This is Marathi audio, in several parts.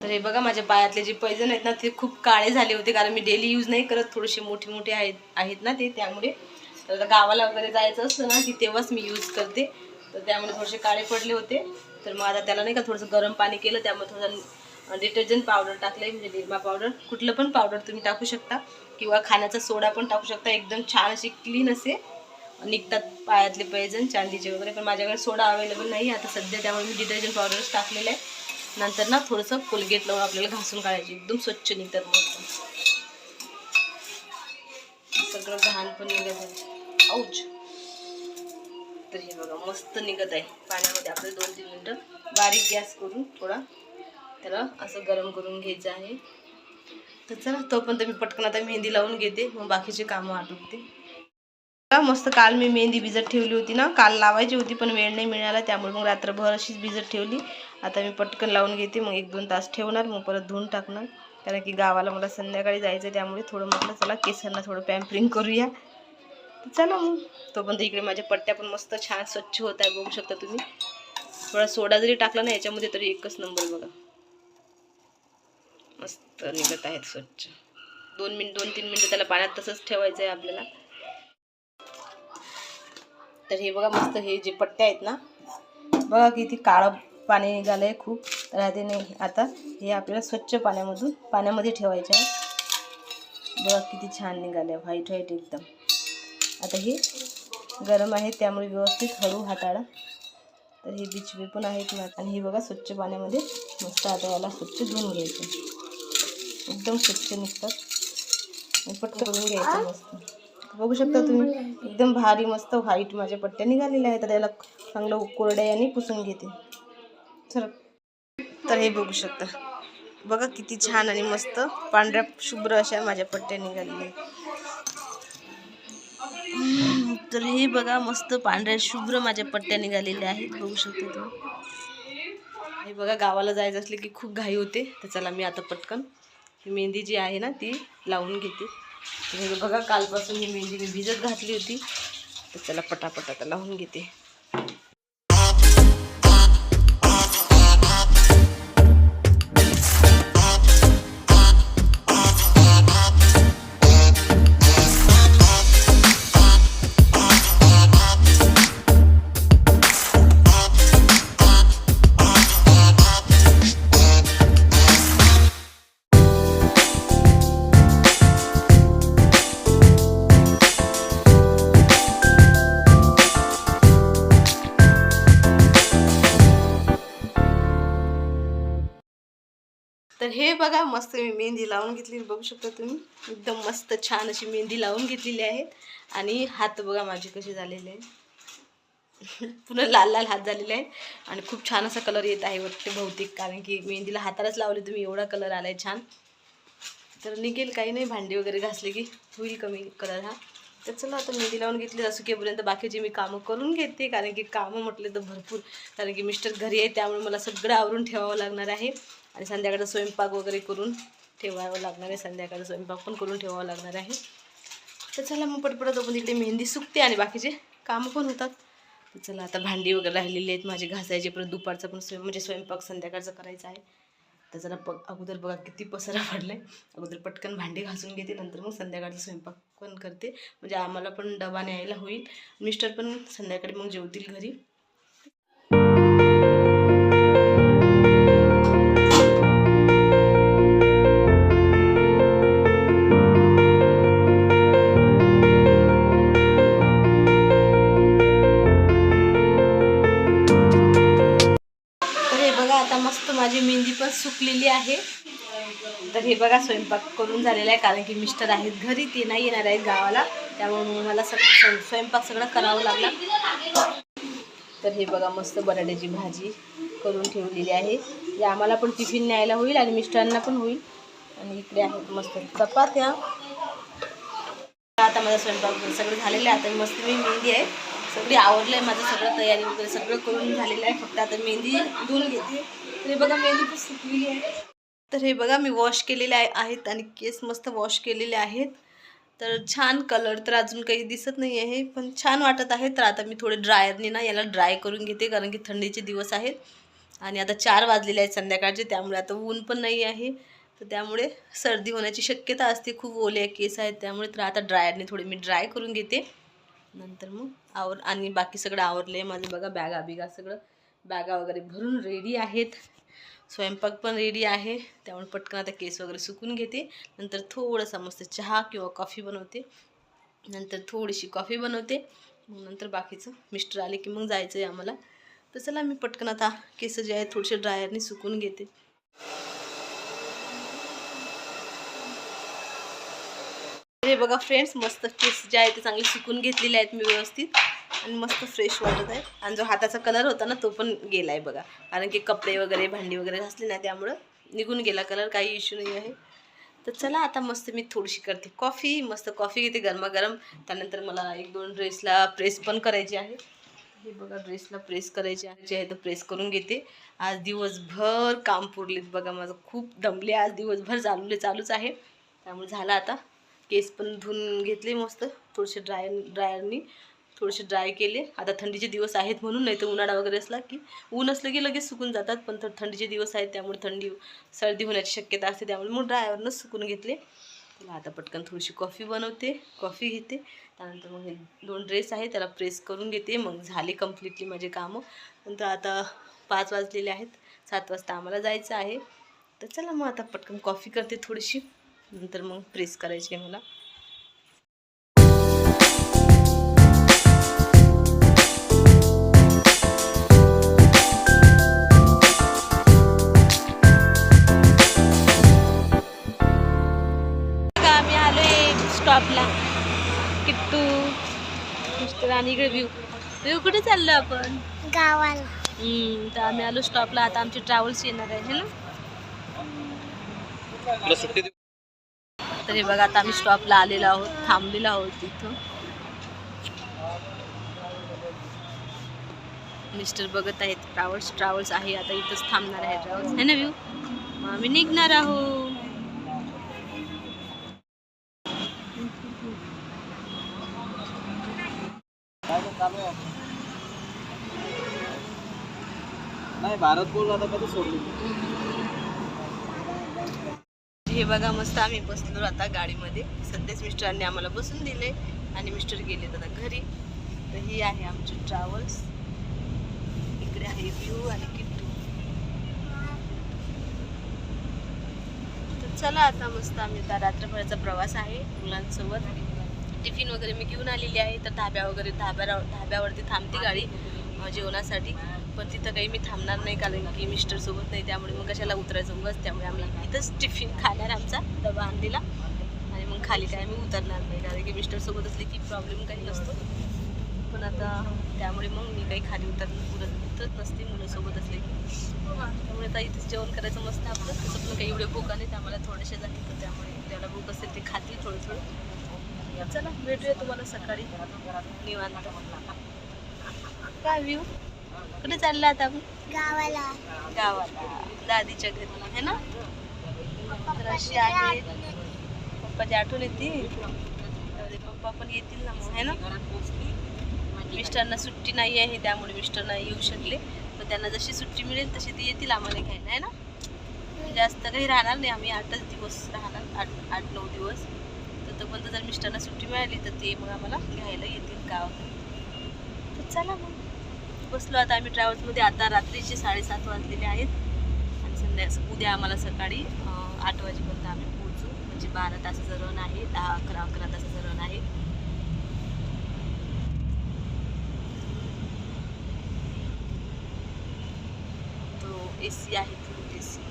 तर हे बघा माझ्या पायातले जे पैजन आहेत ना ते खूप काळे झाले होते कारण मी डेली यूज नाही करत. थोडेसे मोठे मोठे आहेत आहेत ना ते त्यामुळे. तर आता गावाला वगैरे जायचं असतं ना की तेव्हाच मी यूज करते. तर त्यामुळे थोडेसे काळे पडले होते. तर मग आता त्याला नाही का थोडंसं गरम पाणी केलं त्यामुळे थोडं डिटर्जंट पावडर टाकले म्हणजे निरमा पावडर कुठलं पण पावडर तुम्ही टाकू शकता किंवा खाण्याचा सोडा पण टाकू शकता. एकदम छान अशी क्लीन असे निघतात पायातले पैजन चांदीचे वगैरे. पण माझ्याकडे सोडा अवेलेबल नाही आता सध्या त्यामुळे मी डिटर्जंट पावडरच टाकलेलं आहे नंतर ना थोडंसं कोलगेट लावून आपल्याला घासून काढायची. एकदम स्वच्छ निघतात मस्त सगळं घाण पण निघत आहे. औच. तर हे बघा मस्त निघत आहे. पाण्यामध्ये आपलं दोन तीन मिनटं बारीक गॅस करून थोडा त्याला असं गरम करून घ्यायचं आहे. तर चला तोपर्यंत मी पटकन आता मेहंदी लावून घेते. मग बाकीचे कामं आटोपते. मस्त काल मी मेहंदी भिजत ठेवली होती ना. काल लावायची होती पण वेळ नाही मिळाला. त्यामुळे मग रात्रभर अशीच भिजत ठेवली. आता मी पटकन लावून घेते मग एक दोन तास ठेवणार मग परत धुवून टाकणार. कारण की गावाला मला संध्याकाळी जायचं आहे त्यामुळे थोडं म्हटलं चला केसांना थोडं पॅम्परिंग करूया. तर चला मग. तोपर्यंत इकडे माझ्या पट्ट्या पण मस्त छान स्वच्छ होत आहे बघू शकता तुम्ही. थोडा सोडा जरी टाकला ना याच्यामध्ये तरी एकच नंबर बघा. मस्त निघत आहेत स्वच्छ. दोन मिनिट दोन तीन मिनिटं त्याला पाण्यात तसंच ठेवायचं आहे आपल्याला. तर हे बघा मस्त हे जे पट्ट्या आहेत ना बघा किती काळं पाणी निघालं आहे खूप. तर आता नाही. आता हे आपल्याला स्वच्छ पाण्यामधून पाण्यामध्ये ठेवायचे आहे. बघा किती छान निघाले व्हाईट व्हाईट एकदम. आता हे गरम आहे त्यामुळे व्यवस्थित हळू हाताळा. तर हे बिचवे पण आहेत ना. आणि हे बघा स्वच्छ पाण्यामध्ये मस्त आता याला स्वच्छ धुवून घ्यायचं. एकदम स्वच्छ निघतात. पटकन करून घ्यायचं मस्त. बघू शकता तुम्ही एकदम भारी मस्त व्हाईट माझ्या पट्ट्या निघालेल्या आहेत. तर याला चांगलं कोरड्याने पुसून घेते. तर तर हे बघू शकता. बघा किती छान आणि मस्त पांढऱ्या शुभ्र अशा माझ्या पट्ट्या निघालेल्या आहेत. तर हे बघा मस्त पांढऱ्या शुभ्र माझ्या पट्ट्या निघालेल्या आहेत. बघू शकता तुम्ही. हे बघा गावाला जायचं असले की खूप घाई होते. तर चला मी आता पटकन मेहंदी जी आहे ना ती लावून घेते. तर हे बघा कालपासून ही मेहंदी मी भिजत घातली होती. तर चला पटापट आता लावून घेते. बघा मस्त मी मेहंदी लावून घेतलेली. बघू शकता तुम्ही एकदम मस्त छान अशी मेहंदी लावून घेतलेली आहे. आणि हात बघा माझे कसे झालेले आहे पुन्हा लाल लाल हात झालेले आहे आणि खूप छान असा कलर येत आहे वाटते बहुतेक कारण की मेहंदीला हातालाच लावले तुम्ही एवढा कलर आलाय छान. तर निघेल काही नाही भांडी वगैरे घासले की होईल कमी कलर हा. तर चला आता मेहंदी लावून घेतली असू केपर्यंत बाकीचे मी कामं करून घेते कारण की कामं म्हटले तर भरपूर कारण की मिस्टर घरी आहे त्यामुळे मला सगळं आवरून ठेवावं लागणार आहे. आणि संध्याकाळचा स्वयंपाक वगैरे करून ठेवावं लागणार आहे संध्याकाळचा स्वयंपाक पण करून ठेवावं लागणार आहे. तर चला मग पटपट आपण तिकडे मेहंदी सुकते आणि बाकीचे कामं पण होतात. तर चला आता भांडी वगैरे राहिलेली आहेत माझे घासायचे परत दुपारचा पण स्वयं म्हणजे स्वयंपाक संध्याकाळचा करायचा आहे. तर जरा बघ अगोदर बघा किती पसारा पडला आहे अगोदर पटकन भांडी घासून घेते नंतर मग संध्याकाळचा स्वयंपाक पण करते. म्हणजे आम्हाला पण डबा न्यायला होईल. मिस्टर पण संध्याकाळी मग जेवतील घरी. सुकलेली आहे. तर हे बघा स्वयंपाक करून झालेला आहे कारण की मिस्टर आहेत घरी ते नाही येणार आहेत गावाला. त्यामुळे मला सग स्वयंपाक सगळं करावं लागला तर हे बघा मस्त बटाट्याची भाजी करून ठेवलेली आहे. जे आम्हाला पण टिफिन न्यायला होईल आणि मिस्टरांना पण होईल. आणि इकडे आहेत मस्त चपात्या. आता माझा स्वयंपाक वगैरे सगळं झालेलं आहे. आता मस्त मी मेहंदी आहे. सगळी आवडलं आहे माझं सगळं तयारी वगैरे सगळं करून झालेलं आहे. फक्त आता मेहंदी धुवून घेते. हे बघा मेहंदी पण सुकलेली आहे. तर हे बघा मी वॉश केलेले आहे आहेत आणि केस मस्त वॉश केलेले आहेत. तर छान कलर तर अजून काही दिसत नाही आहे पण छान वाटत आहे. तर आता मी थोडे ड्रायरने ना याला ड्राय करून घेते कारण की थंडीचे दिवस आहेत. आणि आता चार वाजलेले आहेत संध्याकाळचे त्यामुळे आता ऊन पण नाही आहे. तर त्यामुळे सर्दी होण्याची शक्यता असते. खूप ओले केस आहेत त्यामुळे तर आता ड्रायरने थोडे मी ड्राय करून घेते. नंतर मग आवर आणि बाकी सगळं आवरलं आहे माझं बघा बॅगा बिगा सगळं. बॅगा वगैरे भरून रेडी आहेत. स्वयंपाक पण रेडी आहे. त्यामुळे पटकन आता केस वगैरे सुकून घेते. नंतर थोडासा मस्त चहा किंवा कॉफी बनवते. नंतर थोडीशी कॉफी बनवते. मग नंतर बाकीचं मिस्टर आले की मग जायचं आहे आम्हाला. तर चला मी पटकन आता केस जे आहेत थोडेसे ड्रायरने सुकून घेते. हे बघा फ्रेंड्स मस्त केस जे आहे ते चांगले सुकून घेतलेले आहेत मी व्यवस्थित. आणि मस्त फ्रेश वाटत आहे. आणि जो हाताचा कलर होता ना तो पण गेला आहे बघा. कारण की कपडे वगैरे भांडी वगैरे घासले ना त्यामुळं निघून गेला कलर काही इश्यू नाही आहे. तर चला आता मस्त मी थोडीशी करते कॉफी मस्त कॉफी घेते गरमागरम. त्यानंतर मला एक दोन ड्रेसला प्रेस पण करायची आहे. हे बघा ड्रेसला प्रेस करायची आहे. जे आहे तर प्रेस करून घेते. आज दिवसभर काम पुरलेत बघा माझं. खूप दमले आज. दिवसभर चालवले चालूच आहे. त्यामुळे झालं आता. केस पण धुवून घेतले मस्त. थोडेसे ड्रायर ड्रायरनी थोडेसे ड्राय केले. आता थंडीचे दिवस आहेत म्हणून नाही तर उन्हाळा वगैरे असला की ऊन असलं की लगेच सुकून जातात. पण तर थंडीचे दिवस आहेत त्यामुळे थंडी सर्दी होण्याची शक्यता असते. त्यामुळे मग ड्रायवरनंच सुकून घेतले. त्याला आता पटकन थोडीशी कॉफी बनवते. कॉफी घेते. त्यानंतर मग हे दोन ड्रेस आहे त्याला प्रेस करून घेते. मग झाले कम्प्लिटली माझे कामं. नंतर आता पाच वाजलेले आहेत. सात वाजता आम्हाला जायचं आहे. तर चला मग आता पटकन कॉफी करते थोडीशी. नंतर मग प्रेस करायची आहे मला. स्टॉपला किट्टू मिस्टर आणि इकडे व्ह्यू व्ह्यू कुठे चाललो आपण? गावाला. हम्म, तर आम्ही आलो स्टॉपला आता आमची ट्रॅव्हल्स येणार आहे है ना? तर हे बघा आता आम्ही स्टॉपला आलेलो आहोत थांबलेलो आहोत तिथं मिस्टर बघत आहेत ट्रॅव्हल्स ट्रॅव्हल्स आहे. आता इथंच थांबणार आहे ट्रॅव्हल्स है ना व्ह्यू मग आम्ही निघणार आहोत नाही भारत बोल आता कधी सोडली हे बघा मस्त आम्ही बसलो आता गाडीमध्ये. सध्याच मिस्टरांनी आम्हाला बसून दिले आणि मिस्टर गेले आता घरी. तर ही आहे आमची ट्रॅव्हल्स इकडे आहे व्ह्यू आणि किट्टू. तर चला आता मस्त आम्ही आता रात्रभराचा प्रवास आहे मुलांसोबत. टिफिन वगैरे मी घेऊन आलेली आहे. तर धाब्या वगैरे धाब्या धाब्यावरती थांबते गाडी जेवणासाठी. पण तिथं काही मी थांबणार नाही कारण की मिस्टर सोबत नाही त्यामुळे मग कशाला उतरायचं? बस त्यामुळे आम्ही इथंच टिफिन खाणार आमचा डबा आणलेला. आणि मग खाली काय मी उतरणार नाही कारण की मिस्टर सोबत असले की प्रॉब्लेम काही नसतो. पण आता त्यामुळे मग मी काही खाली उतर उतरत नसते मुलासोबत असले की. त्यामुळे आता इथेच जेवण करायचं मस्त आपलं. तसं पण काही एवढे भूक नाही आम्हाला थोडेसे झाले तर त्यामुळे ज्याला भूक असेल ते खातील थोडं थोडं चला भेटूया तुम्हाला सकाळी. निवांत. काय व्ह्यू कुठे चाललं आता आपण? गावाला. गावाला. दादीच्या घरी है ना? तर अशी आहे. पप्पाची आठवण येते. पप्पा पण येतील ना मग है ना? मिस्टरना सुट्टी नाही आहे त्यामुळे मिस्टर नाही येऊ शकले. पण त्यांना जशी सुट्टी मिळेल तशी ती येतील आम्हाला घ्यायला आहे ना? जास्त काही राहणार नाही. आम्ही आठच दिवस राहणार आठ आठ नऊ दिवस. तर तोपर्यंत जर मिस्टरना सुट्टी मिळाली तर ते मग आम्हाला घ्यायला येतील गावाकडे. तर चला मग. बसलो. आता आम्ही ट्रॅव्हल्समध्ये आता रात्रीचे साडेसात वाजलेले आहेत. आणि संध्या उद्या आम्हाला सकाळी आठ वाजेपर्यंत आम्ही पोहोचू. म्हणजे बारा तासाचं रन आहे. दहा अकरा अकरा तासाचं रन आहे. तो ए सी आहे फुल ए सी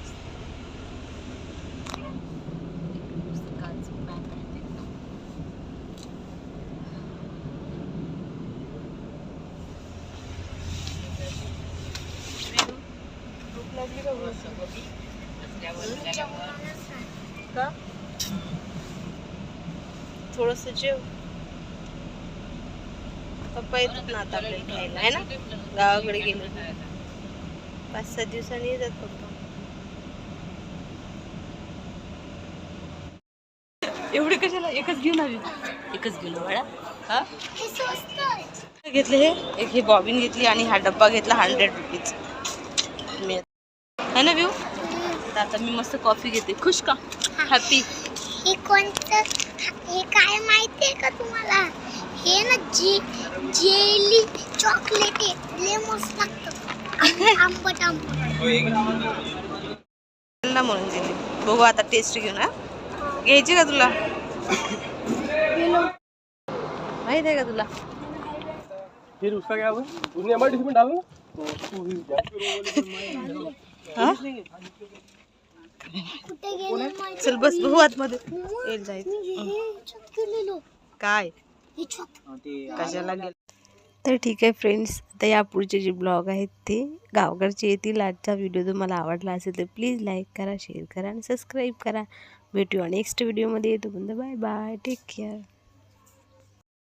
भूक लागली का का? थोडस जेव. पप्पा येतात ना आता आपल्याला घ्यायला आहे ना? गावाकडे गेले. पाच सात दिवसांनी येतात पप्पा. एवढे कशाला? एकच घेऊन आली. एकच घेऊन बाळा. हा. घेतले हे? एक ही बॉबिन घेतली आणि हा डब्बा घेतला हंड्रेड रुपीज मी है ना व्यू तर आता. मी मस्त कॉफ़ी घेते. खुश का? हॅपी हे कोणतं? हे काय माहितीये का तुम्हाला? हे ना जी जेली चॉकलेट आहे. लय मस्त लागतं. आंबट आंबट. ना म्हणून दिली. बघू आता टेस्ट घेऊन हा. घ्यायची का तुला? माहित आहे का तुला? फिर उसका क्या हुआ उसने एम में डाला ना हा? कुठे गेले माहिती चल बस बघू आतमध्ये. येईल जायचं हे काय? कशाला गेल? तर ठीक आहे फ्रेंड्स आता या पुढचे जे ब्लॉग आहेत ते गावकडचे येतील. आजचा व्हिडिओ तुम्हाला आवडला असेल तर प्लीज लाईक करा शेअर करा आणि सबस्क्राईब करा. भेटूया नेक्स्ट व्हिडिओमध्ये येतो बाय बाय टेक केअर